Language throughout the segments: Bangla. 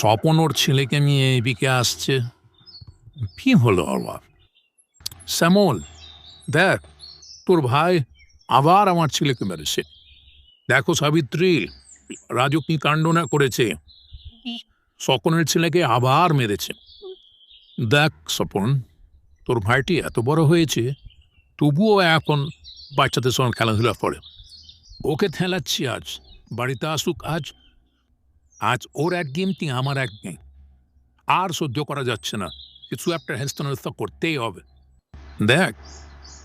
স্বপন ওর ছেলেকে নিয়ে এদিকে আসছে। কি হলো আবার শ্যামল দেখ তোর ভাই আবার আমার ছেলেকে মেরেছে। দেখো সাবিত্রী রাজু কি কাণ্ড না করেছে? স্বপনের ছেলেকে আবার মেরেছে। দেখ স্বপন তোর ভাইটি এত বড় হয়েছে তবুও এখন বাচ্চাদের সঙ্গে খেলাধুলা করে। ওকে ঠেলাচ্ছি আজ বাড়িতে আসুক আজ আজ ওর এক গেমটি আমার এক গেম আর সহ্য করা যাচ্ছে না। কিছু একটা হেস্তনস্থ করতেই হবে। দেখ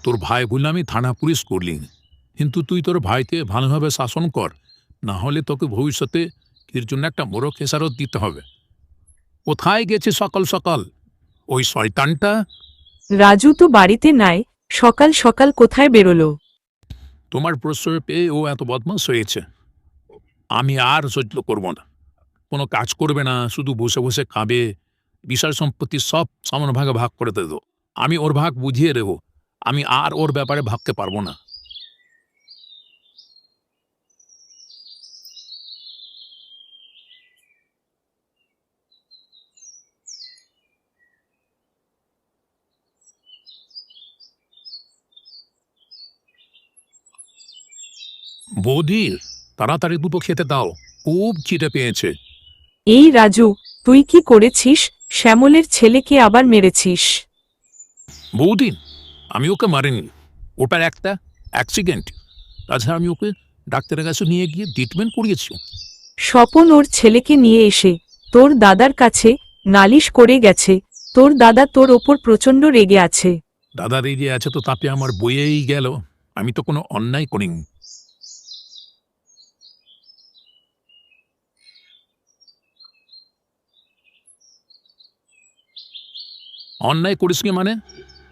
তোর ভাই বললে আমি থানা পুলিশ করলি। কিন্তু তুই তোর ভাইকে ভালোভাবে শাসন কর। না হলে তোকে ভবিষ্যতে এর জন্য একটা বড় খেসারত দিতে হবে। কোথায় গেছে সকাল সকাল? ওই শয়তানটা? রাজু তো বাড়িতে নাই সকাল সকাল কোথায় বেরোলো? তোমার প্রশ্রয় পেয়ে ও এত বদমাস হয়েছে। আমি আর সহ্য করব না। কোনো কাজ করবে না, শুধু বসে বসে খাবে। বিষয় সম্পত্তি সব সমান ভাগে ভাগ করে দেব আমি ওর ভাগ বুঝিয়ে দেবো। আমি আর ওর ব্যাপারে ভাবতে পারব না। বৌদি, তাড়াতাড়ি দুটো খেতে দাও। খুব চিটে পেয়েছে। এই রাজু তুই কি করেছিস? শ্যামলের ছেলেকে আবার মেরেছিস। বৌদি আমি ওকে মারিনি। ওটার একটা অ্যাক্সিডেন্ট তাছাড়া আমি ওকে ডাক্তারের কাছে নিয়ে গিয়ে ট্রিটমেন্ট করিয়েছি। স্বপন ওর ছেলেকে নিয়ে এসে তোর দাদার কাছে নালিশ করে গেছে। তোর দাদা তোর ওপর প্রচণ্ড রেগে আছে। দাদা রেগে আছে তো তাতে আমার বইয়েই গেল। আমি তো কোনো অন্যায় করিনি। অন্যায় করিস কি মানে?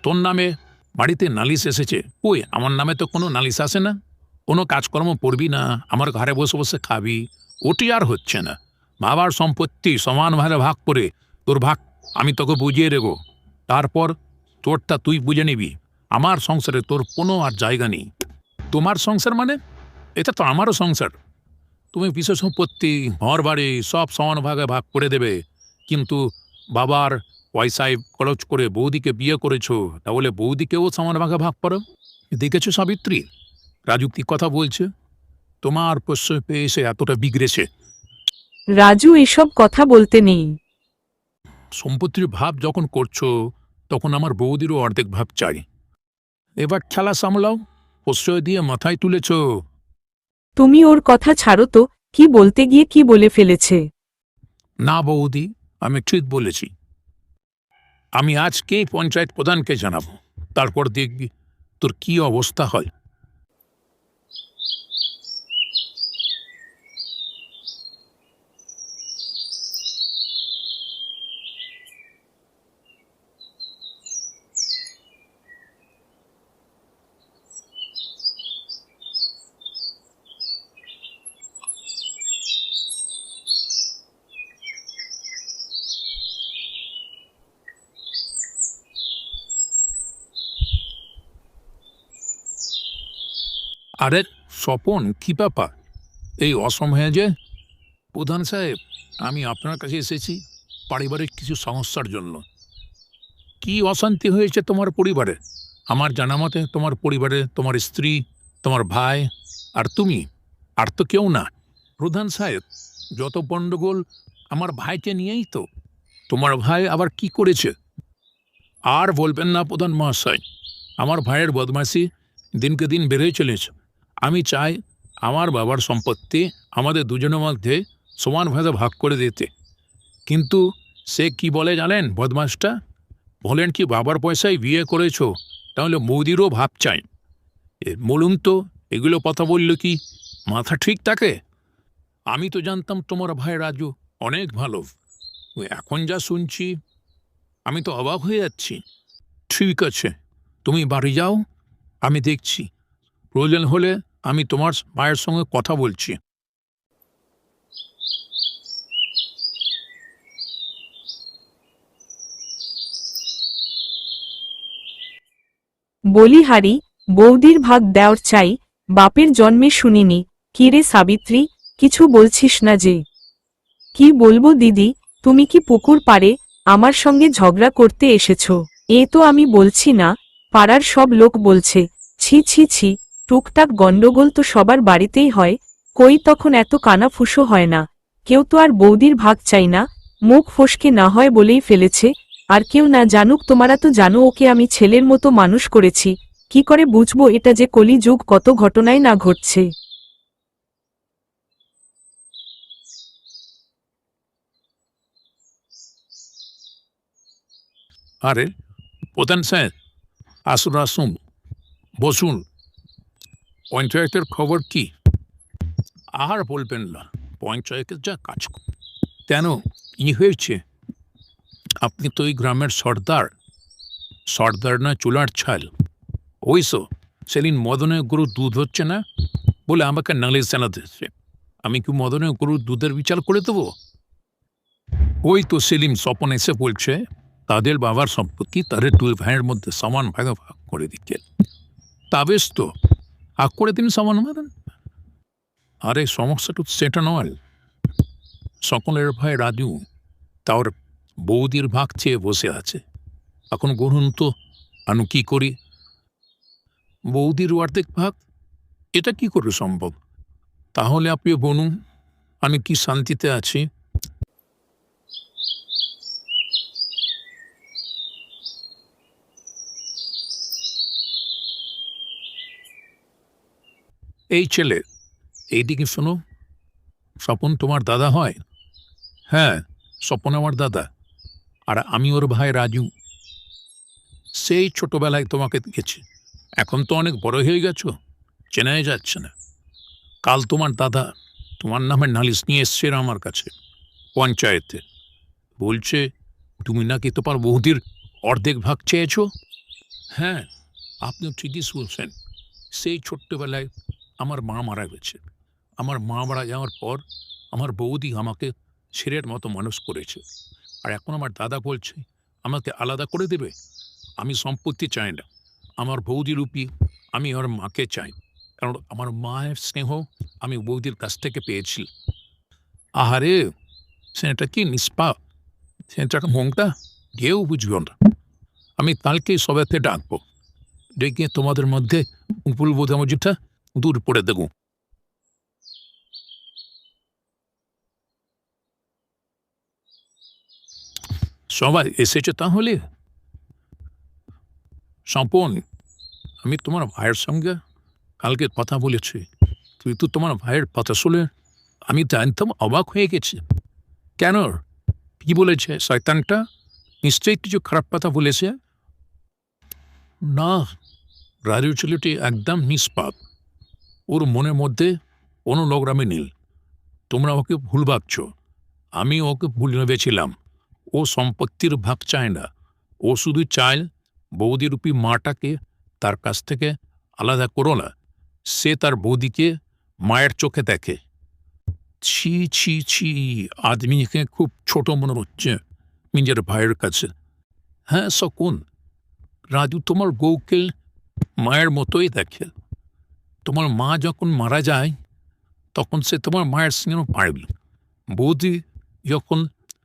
তোর নামে বাড়িতে নালিশ এসেছে। কই, আমার নামে তো কোনো নালিশ আসে না? কোনো কাজকর্ম করবি না? আমার ঘরে বসে বসে খাবি। ওটি আর হচ্ছে না। বাবার সম্পত্তি সমানভাবে ভাগ করে তোর ভাগ আমি তোকে বুঝিয়ে দেবো। তারপর তোরটা তুই বুঝে নিবি। আমার সংসারে তোর কোনো আর জায়গা নেই। তোমার সংসার মানে? এটা তো আমারও সংসার। তুমি বিশেষ সম্পত্তি ঘর বাড়ি সব সমান ভাগে ভাগ করে দেবে। কিন্তু বাবার পয়সায় খরচ করে বৌদিকে বিয়ে করেছ তাহলে বৌদিকেও সমান ভাগে ভাগ করো। দেখেছ সাবিত্রী? রাজু কি কথা বলছে। তোমার প্রশ্রয় পেয়ে এসে এতটা বিগড়েছে। রাজু এসব কথা বলতে নেই। সম্পত্তির ভাব যখন করছ তখন আমার বৌদিরও অর্ধেক ভাব চাই। এবার খেলা সামলাও প্রশ্রয় দিয়ে মাথায় তুলেছ। তুমি ওর কথা ছাড়ো তো কি বলতে গিয়ে কি বলে ফেলেছে? না বৌদি আমি ঠিক বলেছি। আমি আজকেই পঞ্চায়েত প্রধানকে জানাব। তারপর দেখবি তোর কি অবস্থা হয়। আরে স্বপন, কি ব্যাপার? এই অসম হয়ে যে? প্রধান সাহেব, আমি আপনার কাছে এসেছি পারিবারিক কিছু সমস্যার জন্য। কি অশান্তি হয়েছে তোমার পরিবারে? আমার জানা মতে তোমার পরিবারে তোমার স্ত্রী, তোমার ভাই আর তুমি, আর তো কেউ না। প্রধান সাহেব, যত গণ্ডগোল আমার ভাইকে নিয়েই তো। তোমার ভাই আবার কি করেছে? আর বলবেন না প্রধান মহাশয়, আমার ভাইয়ের বদমাশি দিনকে দিন বেড়েই চলেছে। আমি চাই আমার বাবার সম্পত্তি আমাদের দুজনের মধ্যে সমানভাবে ভাগ করে দিতে। কিন্তু সে কি বলে জানেন বদমাসটা বলেন কি, বাবার পয়সায় বিয়ে করেছ, তাহলে বৌদিরও ভাব চাই। বলুন তো, এগুলো কথা বলল কি মাথা ঠিক থাকে? আমি তো জানতাম তোমার ভাই রাজু অনেক ভালো। এখন যা শুনছি, আমি তো অবাক হয়ে যাচ্ছি। ঠিক আছে, তুমি বাড়ি যাও, আমি দেখছি। প্রয়োজন হলে আমি তোমার মায়ের সঙ্গে কথা বলছি। বলিহারি বৌদির ভাগ দেওয়ার চাই, বাপের জন্মে শুনিনি কিরে সাবিত্রী, কিছু বলছিস না যে। কি বলব দিদি, তুমি কি পুকুর পারে আমার সঙ্গে ঝগড়া করতে এসেছ? এ তো আমি বলছি না, পাড়ার সব লোক বলছে, ছি ছি ছি টুকটাক গণ্ডগোল তো সবার বাড়িতেই হয়, কই তখন এত কানাফুসো হয় না। কেউ তো আর বৌদির ভাগ চাই না, মুখ ফসকে না হয় বলেই ফেলেছে, আর কেউ না জানুক তোমারা তো জানো ওকে আমি ছেলের মতো মানুষ করেছি, কি করে বুঝব এটা যে কলিযুগ কত ঘটনায় না ঘটছে। আরে, প্রধান সাহেব আসুন আসুন, বসুন। পঞ্চায়েতের খবর কি? আর বলবেন না পঞ্চায়েতের যা কাজ কেন? ই হয়েছে? আপনি তো ওই গ্রামের সর্দার। সর্দার না চুলার ছাল। ওই সো সেদিন মদনের গরু দুধ হচ্ছে না? বলে আমাকে নালিশ জানাতেছে আমি কি মদনের গরুর দুধের বিচার করে দেবো? ওই তো সেলিম স্বপন এসে বলছে, তাদের বাবার সম্পত্তি তাদের দুই ভাইয়ের মধ্যে সমান ভাগে ভাগ করে দিচ্ছে তা বেশ তো। দিন সমান মানেন আরে সমস্যাটা সেটা নয়। সকলের ভাই রাজু তার বৌদির ভাগ চেয়ে বসে আছে। এখন গরুন তো আমি কি করি? বৌদির অর্ধেক ভাগ? এটা কি করে সম্ভব? তাহলে আপনি বলুন, আমি কি শান্তিতে আছি? এই ছেলে এইদিকে শোনো? স্বপন তোমার দাদা হয়? হ্যাঁ স্বপন আমার দাদা। আর আমি ওর ভাই রাজু। সেই ছোটবেলায় তোমাকে দেখেছি। এখন তো অনেক বড় হয়ে গেছো। চেনাই যাচ্ছে না। কাল তোমার দাদা তোমার নামে নালিশ নিয়ে এসছে আমার কাছে, পঞ্চায়েতে। বলছে, তুমি নাকি তোমার বৌদির অর্ধেক ভাগ চেয়েছো? হ্যাঁ আপনি ঠিকই শুনছেন। সেই ছোট্টবেলায় আমার মা মারা গেছে। আমার মা মারা যাওয়ার পর আমার বৌদি আমাকে ছেলের মতো মানুষ করেছে। আর এখন আমার দাদা বলছে, আমাকে আলাদা করে দেবে? আমি সম্পত্তি চাই না। আমার বৌদি রূপী, আমি আমার মাকে চাই। কারণ আমার মায়ের স্নেহ আমি বৌদির কাছ থেকে পেয়েছি। আহারে, সেটা কি নিষ্পাপ সেটাকে মনটা? কেউ বুঝবে না। আমি কালকেই সবাইকে ডাকবো। ডেকে তোমাদের মধ্যে উপল বোঝামুঝিটা দূর করে দেবো সবাই এসেছে তাহলে? স্বপন, আমি তোমার ভাইয়ের সঙ্গে কালকে কথা বলেছি। তুই তো তোমার ভাইয়ের কথা শুনে, আমি জানতাম অবাক হয়ে গেছি। কেন? কি বলেছে? শয়তানটা? নিশ্চয়ই কিছু খারাপ কথা বলেছে? না, রাজু ছেলেটি একদম নিষ্পাপ। ওর মনের মধ্যে কোনো নোংরামি নীল তোমরা ওকে ভুল ভাবছ। আমি ওকে ভুল ভেবেছিলাম। ও সম্পত্তির ভাগ চায় না। ও শুধু চায় বৌদিরূপী মাটাকে তার কাছ থেকে আলাদা করো না। সে তার বৌদিকে মায়ের চোখে দেখে। ছি ছি ছি আদমিকে খুব ছোট মনে হচ্ছে নিজের ভাইয়ের কাছে। হ্যাঁ শকুন, রাজু তোমার বউকে মায়ের মতোই দেখে। তোমার মা যখন মারা যায়, তখন সে তোমার মায়ের স্নেহ পারবে। বৌদি যখন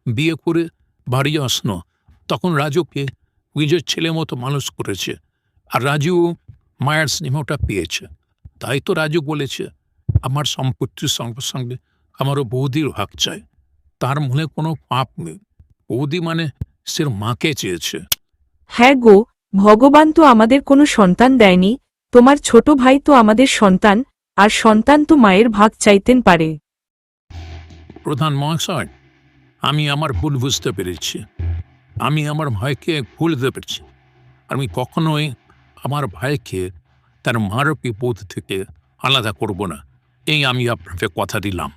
বিয়ে করে বাড়ি আসনো তখন রাজুকে নিজের ছেলে মতো মানুষ করেছে আর রাজু মায়ের স্নেহটা পেয়েছে। তাই তো রাজু বলেছে, আমার সম্পত্তির সঙ্গে সঙ্গে আমারও বৌদির ভাগ চাই। তার মনে কোনো পাপ নেই। বৌদি মানে সে মাকে চেয়েছে। হ্যাঁ গো, ভগবান তো আমাদের কোনো সন্তান দেয়নি। তোমার ছোট ভাই তো আমাদের সন্তান, আর সন্তান তো মায়ের ভাগ চাইতেন পারে। প্রধান মহাশয়, আমি আমার ভুল বুঝতে পেরেছি। আমি আমার ভাইকে ভুল দিতে পেরেছি। আমি কখনোই আমার ভাইকে তার মারপি বোধ থেকে আলাদা করব না। এই আমি আপনাকে কথা দিলাম।